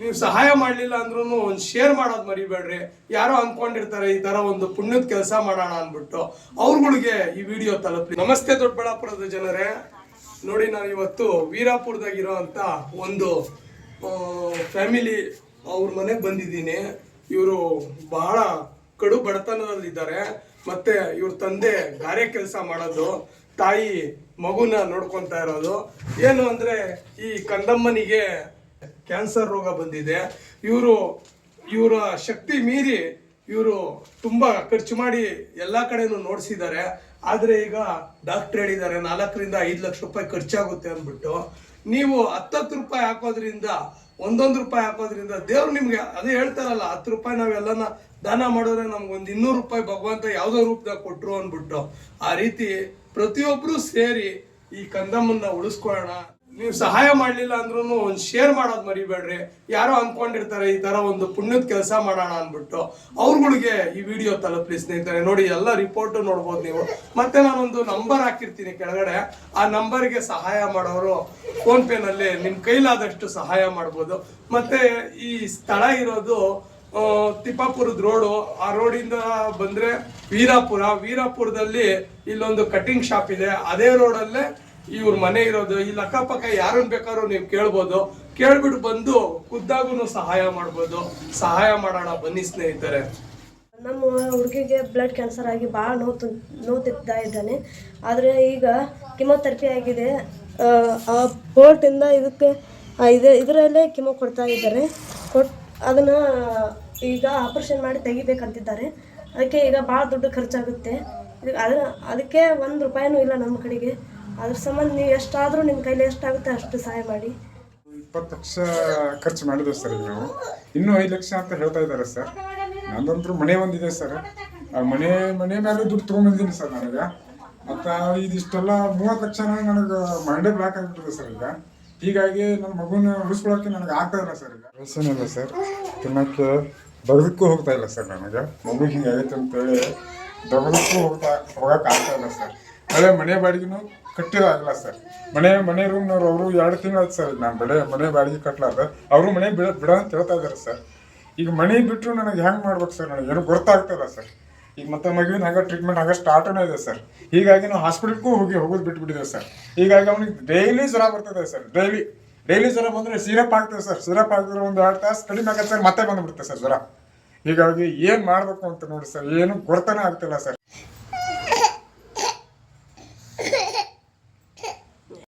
ನೀವು ಸಹಾಯ ಮಾಡಲಿಲ್ಲ ಅಂದ್ರೂ ಒಂದು ಶೇರ್ ಮಾಡೋದು ಮರಿಬೇಡ್ರಿ. ಯಾರೋ ಅನ್ಕೊಂಡಿರ್ತಾರೆ ಈ ತರ ಒಂದು ಪುಣ್ಯದ ಕೆಲಸ ಮಾಡೋಣ ಅಂದ್ಬಿಟ್ಟು. ಅವ್ರುಗಳಿಗೆ ಈ ವಿಡಿಯೋ ತಲುಪಲಿ. ನಮಸ್ತೆ ದೊಡ್ಡಬಳ್ಳಾಪುರದ ಜನರೇ. ನೋಡಿ, ನಾನು ಇವತ್ತು ವೀರಾಪುರದಾಗಿರೋ ಅಂತ ಒಂದು ಫ್ಯಾಮಿಲಿ ಅವ್ರ ಮನೆಗೆ ಬಂದಿದ್ದೀನಿ. ಇವರು ಬಹಳ ಕಡು ಬಡತನದಲ್ಲಿದ್ದಾರೆ. ಮತ್ತೆ ಇವ್ರ ತಂದೆ ಗಾರೆ ಕೆಲಸ ಮಾಡೋದು, ತಾಯಿ ಮಗುನ ನೋಡ್ಕೊತಾ ಇರೋದು. ಏನು ಅಂದ್ರೆ ಈ ಕಂದಮ್ಮನಿಗೆ ಕ್ಯಾನ್ಸರ್ ರೋಗ ಬಂದಿದೆ. ಇವರು, ಇವರ ಶಕ್ತಿ ಮೀರಿ ಇವರು ತುಂಬಾ ಖರ್ಚು ಮಾಡಿ ಎಲ್ಲ ಕಡೆನೂ ನೋಡಿಸಿದ್ದಾರೆ. ಆದರೆ ಈಗ ಡಾಕ್ಟರ್ ಹೇಳಿದ್ದಾರೆ, ನಾಲ್ಕರಿಂದ ಐದು ಲಕ್ಷ ರೂಪಾಯಿ ಖರ್ಚಾಗುತ್ತೆ ಅಂದ್ಬಿಟ್ಟು. ನೀವು ಹತ್ತತ್ತು ರೂಪಾಯಿ ಹಾಕೋದ್ರಿಂದ, ಒಂದೊಂದು ರೂಪಾಯಿ ಹಾಕೋದ್ರಿಂದ ದೇವ್ರು ನಿಮಗೆ ಅದೇ ಹೇಳ್ತಾರಲ್ಲ, ಹತ್ತು ರೂಪಾಯಿ ನಾವೆಲ್ಲನ ದಾನ ಮಾಡಿದ್ರೆ ನಮ್ಗೆ ಒಂದು ಇನ್ನೂರು ರೂಪಾಯಿ ಭಗವಂತ ಯಾವುದೋ ರೂಪದಾಗ ಕೊಟ್ರು ಅಂದ್ಬಿಟ್ಟು. ಆ ರೀತಿ ಪ್ರತಿಯೊಬ್ರು ಸೇರಿ ಈ ಕಂದಮ್ಮನ್ನ ಉಳಿಸ್ಕೊಳ್ಳೋಣ. ನೀವು ಸಹಾಯ ಮಾಡಲಿಲ್ಲ ಅಂದ್ರೂ ಒಂದು ಶೇರ್ ಮಾಡೋದು ಮರಿಬೇಡ್ರಿ. ಯಾರೋ ಅಂದ್ಕೊಂಡಿರ್ತಾರೆ, ಈ ತರ ಒಂದು ಪುಣ್ಯದ ಕೆಲಸ ಮಾಡೋಣ ಅಂದ್ಬಿಟ್ಟು. ಅವ್ರುಗಳಿಗೆ ಈ ವಿಡಿಯೋ ತಲುಪಲಿ ಸ್ನೇಹಿತರೆ. ನೋಡಿ, ಎಲ್ಲ ರಿಪೋರ್ಟ್ ನೋಡ್ಬೋದು ನೀವು. ಮತ್ತೆ ನಾನೊಂದು ನಂಬರ್ ಹಾಕಿರ್ತೀನಿ ಕೆಳಗಡೆ. ಆ ನಂಬರ್ಗೆ ಸಹಾಯ ಮಾಡೋರು ಫೋನ್ ಪೇ ನಲ್ಲಿ ನಿಮ್ ಕೈಲಾದಷ್ಟು ಸಹಾಯ ಮಾಡ್ಬೋದು. ಮತ್ತೆ ಈ ಸ್ಥಳ ಇರೋದು ತಿಪ್ಪಾಪುರದ ರೋಡು ಆ ರೋಡಿಂದ ಬಂದ್ರೆ ವೀರಾಪುರ. ವೀರಾಪುರದಲ್ಲಿ ಇಲ್ಲೊಂದು ಕಟಿಂಗ್ ಶಾಪ್ ಇದೆ. ಅದೇ ರೋಡಲ್ಲೇ ಇವ್ರ ಮನೆ ಇರೋದು, ಇಲ್ಲಿ ಅಕ್ಕಪಕ್ಕ ಯಾರನ್ನ ಬೇಕಾದ್ರು ನೀವು ಕೇಳ್ಬೋದು. ಕೇಳ್ಬಿಟ್ಟು ಬಂದು ಖುದ್ದಾಗೂ ಸಹಾಯ ಮಾಡ್ಬೋದು. ಸಹಾಯ ಮಾಡೋಣ ಬನ್ನಿ ಸ್ನೇಹಿತರೆ. ನಮ್ಮ ಹುಡುಗಿಗೆ ಬ್ಲಡ್ ಕ್ಯಾನ್ಸರ್ ಆಗಿ ಭಾಳ ನೋವು ನೋವು ಇದ್ದಾನೆ. ಆದರೆ ಈಗ ಕಿಮೋಥೆರಪಿ ಆಗಿದೆ. ಆ ಪೋರ್ಟಿಂದ ಇದಕ್ಕೆ ಇದೆ ಇದು, ಇದರಲ್ಲೇ ಕಿಮೋ ಕೊಡ್ತಾ ಇದ್ದಾರೆ. ಕೊಟ್, ಅದನ್ನು ಈಗ ಆಪ್ರೇಷನ್ ಮಾಡಿ ತೆಗಿಬೇಕಂತಿದ್ದಾರೆ. ಅದಕ್ಕೆ ಈಗ ಭಾಳ ದುಡ್ಡು ಖರ್ಚಾಗುತ್ತೆ. ಅದಕ್ಕೆ ಒಂದು ರೂಪಾಯಿನೂ ಇಲ್ಲ ನಮ್ಮ ಕಡೆಗೆ. ಅದ್ರ ಸಂಬಂಧ ನೀವು ಎಷ್ಟಾದರೂ ನಿಮ್ಮ ಕೈಲಿ ಎಷ್ಟಾಗುತ್ತೆ ಅಷ್ಟು ಸಹಾಯ ಮಾಡಿ. ಇಪ್ಪತ್ತು ಲಕ್ಷ ಖರ್ಚು ಮಾಡಿದ್ರು ಸರ್ ಈಗ ನಾವು. ಇನ್ನೂ ಐದು ಲಕ್ಷ ಅಂತ ಹೇಳ್ತಾ ಇದ್ದಾರೆ ಸರ್. ನಂದಂತರೂ ಮನೆ ಒಂದಿದೆ ಸರ್. ಆ ಮನೆ ಮನೆ ಮೇಲೆ ದುಡ್ಡು ತೊಗೊಂಡಿದ್ದೀನಿ ಸರ್ ನನಗೆ. ಮತ್ತು ಇದಿಷ್ಟೆಲ್ಲ ಮೂವತ್ತು ಲಕ್ಷ ನನಗೆ ಮಂಡೆ ಬ್ಲಾಕ್ ಆಗಿಬಿಟ್ಟಿದೆ ಸರ್ ಈಗ. ಹೀಗಾಗಿ ನನ್ನ ಮಗುನ ಉಳಿಸ್ಕೊಳಕ್ಕೆ ನನಗೆ ಆಗ್ತಾ ಇಲ್ಲ ಸರ್ ಈಗ. ಸರ್. ತಿನ್ನೋಕ್ಕೆ ಬರೋದಕ್ಕೂ ಹೋಗ್ತಾ ಇಲ್ಲ ಸರ್ ನನಗೆ. ಮಗು ಹಿಂಗಾಗೈತೆ ಅಂತೇಳಿ ದೊಡ್ಡದಕ್ಕೂ ಹೋಗ್ತಾ ಹೋಗಕ್ಕೆ ಆಗ್ತಾ ಇಲ್ಲ ಸರ್. ಹಳೆ ಮನೆ ಬಾಡಿಗೆನೂ ಕಟ್ಟಿರೋ ಆಗಿಲ್ಲ ಸರ್. ಮನೆ ಮನೆ ರೂಮ್ನವ್ರು ಅವರು ಎರಡು ತಿಂಗಳು ಸರ್ ನಾನು ಬೆಳೆ ಮನೆ ಬಾಡಿಗೆ ಕಟ್ಲಾರ್ದ. ಅವರು ಮನೆ ಬಿಡ ಬಿಡ ಅಂತ ಹೇಳ್ತಾ ಇದ್ದಾರೆ ಸರ್. ಈಗ ಮನೆ ಬಿಟ್ಟರು ನನಗೆ ಹೆಂಗೆ ಮಾಡ್ಬೇಕು ಸರ್ ನನಗೆ? ಏನು ಗೊತ್ತಾಗ್ತಲ್ಲ ಸರ್. ಈಗ ಮತ್ತೆ ಮಗುವಿನ ಹಾಗೆ ಟ್ರೀಟ್ಮೆಂಟ್ ಹಾಗೆ ಸ್ಟಾರ್ಟನೇ ಇದೆ ಸರ್. ಹೀಗಾಗಿ ನಾವು ಹಾಸ್ಪಿಟಲ್ಗೂ ಹೋಗಿ ಹೋಗೋದು ಬಿಟ್ಬಿಟ್ಟಿದ್ದೇವೆ ಸರ್. ಹೀಗಾಗಿ ಅವನಿಗೆ ಡೈಲಿ ಜ್ವರ ಬರ್ತದೆ ಸರ್ ಡೈಲಿ ಡೈಲಿ ಜ್ವರ ಬಂದರೆ ಸಿರಪ್ ಆಗ್ತದೆ ಸರ್. ಸಿರಪ್ ಹಾಕಿದ್ರೆ ಒಂದು ಎರಡು ತಾಸು ಕಡಿಮೆ ಆಗುತ್ತೆ ಸರ್, ಮತ್ತೆ ಬಂದುಬಿಡುತ್ತೆ ಸರ್ ಜ್ವರ. ಹೀಗಾಗಿ ಏನು ಮಾಡಬೇಕು ಅಂತ ನೋಡಿ ಸರ್, ಏನು ಗೊರ್ತನೇ ಆಗ್ತಿಲ್ಲ ಸರ್.